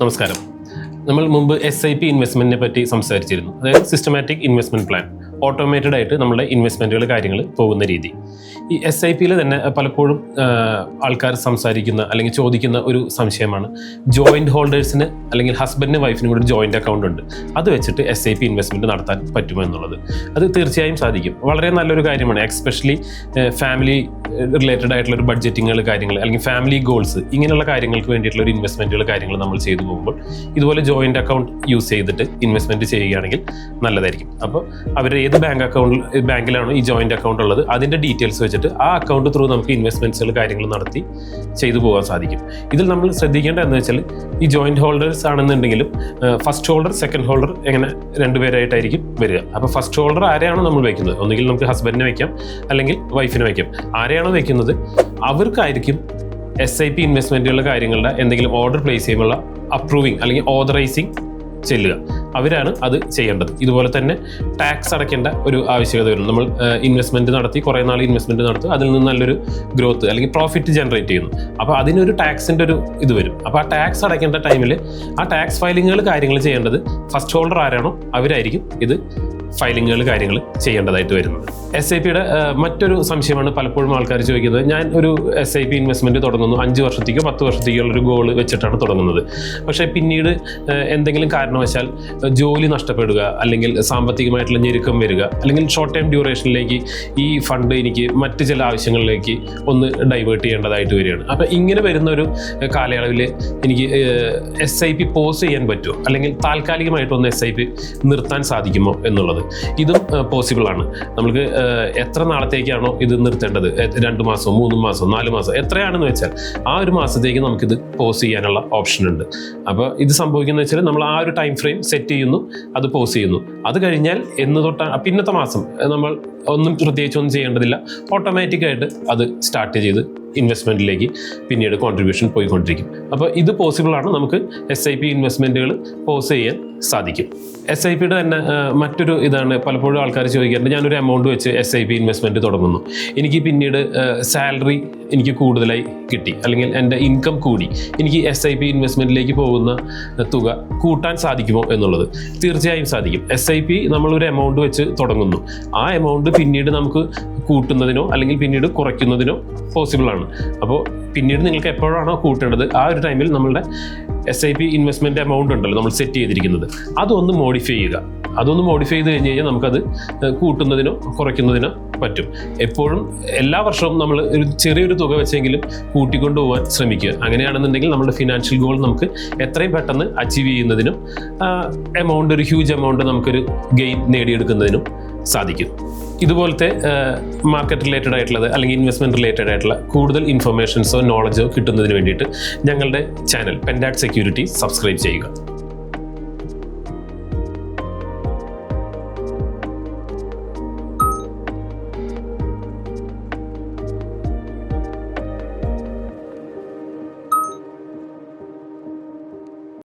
നമസ്കാരം. നമ്മൾ മുമ്പ് എസ് ഐ പി ഇൻവെസ്റ്റ്മെന്റിനെ പറ്റി സംസാരിച്ചിരുന്നു. അതായത് സിസ്റ്റമാറ്റിക് ഇൻവെസ്റ്റ്മെന്റ് പ്ലാൻ ഓട്ടോമേറ്റഡ് ആയിട്ട് നമ്മുടെ ഇൻവെസ്റ്റ്മെന്റുകൾ കാര്യങ്ങൾ പോകുന്ന രീതി. ഈ എസ് ഐ പിയിൽ തന്നെ പലപ്പോഴും ആൾക്കാർ സംസാരിക്കുന്ന അല്ലെങ്കിൽ ചോദിക്കുന്ന ഒരു സംശയമാണ്. ജോയിന്റ് ഹോൾഡേഴ്സിന് അല്ലെങ്കിൽ ഹസ്ബൻഡിനും വൈഫിനും കൂടി ഒരു ജോയിന്റ് അക്കൗണ്ട് ഉണ്ട്. അത് വെച്ചിട്ട് എസ് ഐ പി ഇൻവെസ്റ്റ്മെന്റ് നടത്താൻ പറ്റുമോ എന്നുള്ളത്. അത് തീർച്ചയായും സാധിക്കും. വളരെ നല്ലൊരു കാര്യമാണ്. എക്സ്പെഷ്യലി ഫാമിലി റിലേറ്റഡ് ആയിട്ടുള്ള ഒരു ബഡ്ജറ്റിങ്ങുകൾ കാര്യങ്ങൾ അല്ലെങ്കിൽ ഫാമിലി ഗോൾസ് ഇങ്ങനെയുള്ള കാര്യങ്ങൾക്ക് വേണ്ടിയിട്ടുള്ള ഒരു ഇൻവെസ്റ്റ്മെന്റുകൾ കാര്യങ്ങൾ നമ്മൾ ചെയ്തു പോകുമ്പോൾ ഇതുപോലെ ജോയിന്റ് അക്കൗണ്ട് യൂസ് ചെയ്തിട്ട് ഇൻവെസ്റ്റ്മെന്റ് ചെയ്യുകയാണെങ്കിൽ നല്ലതായിരിക്കും. അപ്പോൾ അവർ ഏത് ബാങ്ക് അക്കൗണ്ട് ബാങ്കിലാണ് ഈ ജോയിന്റ് അക്കൗണ്ട് ഉള്ളത്? അതിന്റെ ഡീറ്റെയിൽസ് വെച്ചിട്ട് ആ അക്കൗണ്ട് ത്രൂ നമുക്ക് ഇൻവെസ്റ്റ്മെന്റ്സുകൾ കാര്യങ്ങൾ നടത്തി ചെയ്തു പോകാൻ സാധിക്കും. ഇതിൽ നമ്മൾ ശ്രദ്ധിക്കേണ്ടത് എന്ന് വെച്ചാൽ ഈ ജോയിന്റ് ഹോൾഡേഴ്സ് ആണെന്നുണ്ടെങ്കിലും ഫസ്റ്റ് ഹോൾഡർ സെക്കൻഡ് ഹോൾഡർ എങ്ങനെ രണ്ടുപേരായിട്ടായിരിക്കും വരിക. അപ്പോൾ ഫസ്റ്റ് ഹോൾഡർ ആരെയാണോ നമ്മൾ വയ്ക്കുന്നത്? ഒന്നുകിൽ നമുക്ക് ഹസ്ബൻഡിനെ വയ്ക്കാം അല്ലെങ്കിൽ വൈഫിനെ വയ്ക്കാം. ആരെയാണോ വയ്ക്കുന്നത്? അവർക്കായിരിക്കും എസ് ഐ പി ഇൻവെസ്റ്റ്മെന്റുകളുടെ കാര്യങ്ങളുടെ എന്തെങ്കിലും ഓർഡർ പ്ലേസ് ചെയ്യുമ്പോൾ അപ്രൂവിങ് അല്ലെങ്കിൽ ഓതറൈസിങ് ചെല്ലുക. അവരാണ് അത് ചെയ്യേണ്ടത്. ഇതുപോലെ തന്നെ ടാക്സ് അടയ്ക്കേണ്ട ഒരു ആവശ്യകത വരും നമ്മൾ ഇൻവെസ്റ്റ്മെന്റ് നടത്തി കുറേ നാൾ ഇൻവെസ്റ്റ്മെന്റ് നടത്തും അതിൽ നിന്ന് നല്ലൊരു ഗ്രോത്ത് അല്ലെങ്കിൽ പ്രോഫിറ്റ് ജനറേറ്റ് ചെയ്യുന്നു. അപ്പോൾ അതിനൊരു ടാക്സിന്റെ ഒരു ഇത് വരും. അപ്പോൾ ആ ടാക്സ് അടയ്ക്കേണ്ട ടൈമിൽ ആ ടാക്സ് ഫയലിങ്ങുകൾ കാര്യങ്ങൾ ചെയ്യേണ്ടത് ഫസ്റ്റ് ഹോൾഡർ ആരാണോ അവരായിരിക്കും ഇത് ഫയലിങ്ങുകൾ കാര്യങ്ങൾ ചെയ്യേണ്ടതായിട്ട് വരുന്നത്. എസ് ഐ പിയുടെ മറ്റൊരു സംശയമാണ് പലപ്പോഴും ആൾക്കാർ ചോദിക്കുന്നത്. ഞാൻ ഒരു എസ് ഐ പി ഇൻവെസ്റ്റ്മെന്റ് തുടങ്ങുന്നു. അഞ്ച് വർഷത്തേക്കോ പത്ത് വർഷത്തേക്കോ ഉള്ളൊരു ഗോൾ വെച്ചിട്ടാണ് തുടങ്ങുന്നത്. പക്ഷേ പിന്നീട് എന്തെങ്കിലും കാരണവശാൽ ജോലി നഷ്ടപ്പെടുക അല്ലെങ്കിൽ സാമ്പത്തികമായിട്ടുള്ള ഞെരുക്കം വരിക അല്ലെങ്കിൽ ഷോർട്ട് ടൈം ഡ്യൂറേഷനിലേക്ക് ഈ ഫണ്ട് എനിക്ക് മറ്റ് ചില ആവശ്യങ്ങളിലേക്ക് ഒന്ന് ഡൈവേർട്ട് ചെയ്യേണ്ടതായിട്ട് വരികയാണ്. അപ്പോൾ ഇങ്ങനെ വരുന്ന ഒരു കാലയളവിൽ എനിക്ക് എസ് ഐ പി പോസ് ചെയ്യാൻ പറ്റുമോ? അല്ലെങ്കിൽ താൽക്കാലികമായിട്ടൊന്ന് എസ് ഐ പി നിർത്താൻ സാധിക്കുമോ എന്നുള്ളത്? ഇതും പോസിബിൾ ആണ്. നമുക്ക് എത്ര നാളത്തേക്കാണോ ഇത് നിർത്തേണ്ടത്? രണ്ട് മാസം മൂന്ന് മാസം നാല് മാസം എത്രയാണെന്ന് വെച്ചാൽ ആ ഒരു മാസത്തേക്ക് നമുക്കിത് പോസ് ചെയ്യാനുള്ള ഓപ്ഷൻ ഉണ്ട്. അപ്പോൾ ഇത് സംഭവിക്കുന്നത് വെച്ചാൽ നമ്മൾ ആ ഒരു ടൈം ഫ്രെയിം സെറ്റ് ചെയ്യുന്നു അത് പോസ് ചെയ്യുന്നു. അത് കഴിഞ്ഞാൽ എന്ന് തൊട്ടാണ് പിന്നത്തെ മാസം നമ്മൾ ഒന്നും പ്രത്യേകിച്ചൊന്നും ചെയ്യേണ്ടതില്ല. ഓട്ടോമാറ്റിക്കായിട്ട് അത് സ്റ്റാർട്ട് ചെയ്ത് ഇൻവെസ്റ്റ്മെന്റിലേക്ക് പിന്നീട് കോൺട്രിബ്യൂഷൻ പോയിക്കൊണ്ടിരിക്കും. അപ്പോൾ ഇത് പോസിബിൾ ആണ്. നമുക്ക് എസ് ഐ പി ഇൻവെസ്റ്റ്മെന്റുകൾ പോസ് ചെയ്യാൻ സാധിക്കും. എസ് ഐ പിയുടെ തന്നെ മറ്റൊരു ഇതാണ്. പലപ്പോഴും ആൾക്കാർ ചോദിക്കാറുണ്ട് ഞാനൊരു എമൗണ്ട് വെച്ച് എസ് ഐ പി ഇൻവെസ്റ്റ്മെന്റ് തുടങ്ങുന്നു. എനിക്ക് പിന്നീട് സാലറി എനിക്ക് കൂടുതലായി കിട്ടി. അല്ലെങ്കിൽ എന്റെ ഇൻകം കൂടി. എനിക്ക് എസ് ഐ പി ഇൻവെസ്റ്റ്മെന്റിലേക്ക് പോകുന്ന തുക കൂട്ടാൻ സാധിക്കുമോ എന്നുള്ളത് തീർച്ചയായും സാധിക്കും. എസ് ഐ പി നമ്മളൊരു എമൗണ്ട് വെച്ച് തുടങ്ങുന്നു. ആ എമൗണ്ട് പിന്നീട് നമുക്ക് കൂട്ടുന്നതിനോ അല്ലെങ്കിൽ പിന്നീട് കുറയ്ക്കുന്നതിനോ പോസിബിൾ ആണ്. അപ്പോൾ പിന്നീട് നിങ്ങൾക്ക് എപ്പോഴാണോ കൂട്ടേണ്ടത് ആ ഒരു ടൈമിൽ നമ്മളുടെ S I P investment amount ഉണ്ടല്ലോ നമ്മൾ സെറ്റ് ചെയ്തിരിക്കുന്നത്. അതൊന്ന് മോഡിഫൈ ചെയ്യുക. അതൊന്ന് മോഡിഫൈ ചെയ്ത് കഴിഞ്ഞ് കഴിഞ്ഞാൽ നമുക്കത് കൂട്ടുന്നതിനോ കുറയ്ക്കുന്നതിനോ പറ്റും. എപ്പോഴും എല്ലാ വർഷവും നമ്മൾ ഒരു ചെറിയൊരു തുക വെച്ചെങ്കിലും കൂട്ടിക്കൊണ്ടു പോകാൻ ശ്രമിക്കുക. അങ്ങനെയാണെന്നുണ്ടെങ്കിൽ നമ്മുടെ ഫിനാൻഷ്യൽ ഗോൾ നമുക്ക് എത്രയും പെട്ടെന്ന് അച്ചീവ് ചെയ്യുന്നതിനും എമൗണ്ട് ഒരു ഹ്യൂജ് എമൗണ്ട് നമുക്കൊരു ഗെയിൻ നേടിയെടുക്കുന്നതിനും സാധിക്കും. ഇതുപോലത്തെ മാർക്കറ്റ് റിലേറ്റഡ് ആയിട്ടുള്ളത് അല്ലെങ്കിൽ ഇൻവെസ്റ്റ്മെന്റ് റിലേറ്റഡ് ആയിട്ടുള്ള കൂടുതൽ ഇൻഫർമേഷൻസോ നോളജോ കിട്ടുന്നതിന് വേണ്ടിയിട്ട് ഞങ്ങളുടെ ചാനൽ പെൻഡാറ്റ് സെക്യൂരിറ്റി സബ്സ്ക്രൈബ് ചെയ്യുക.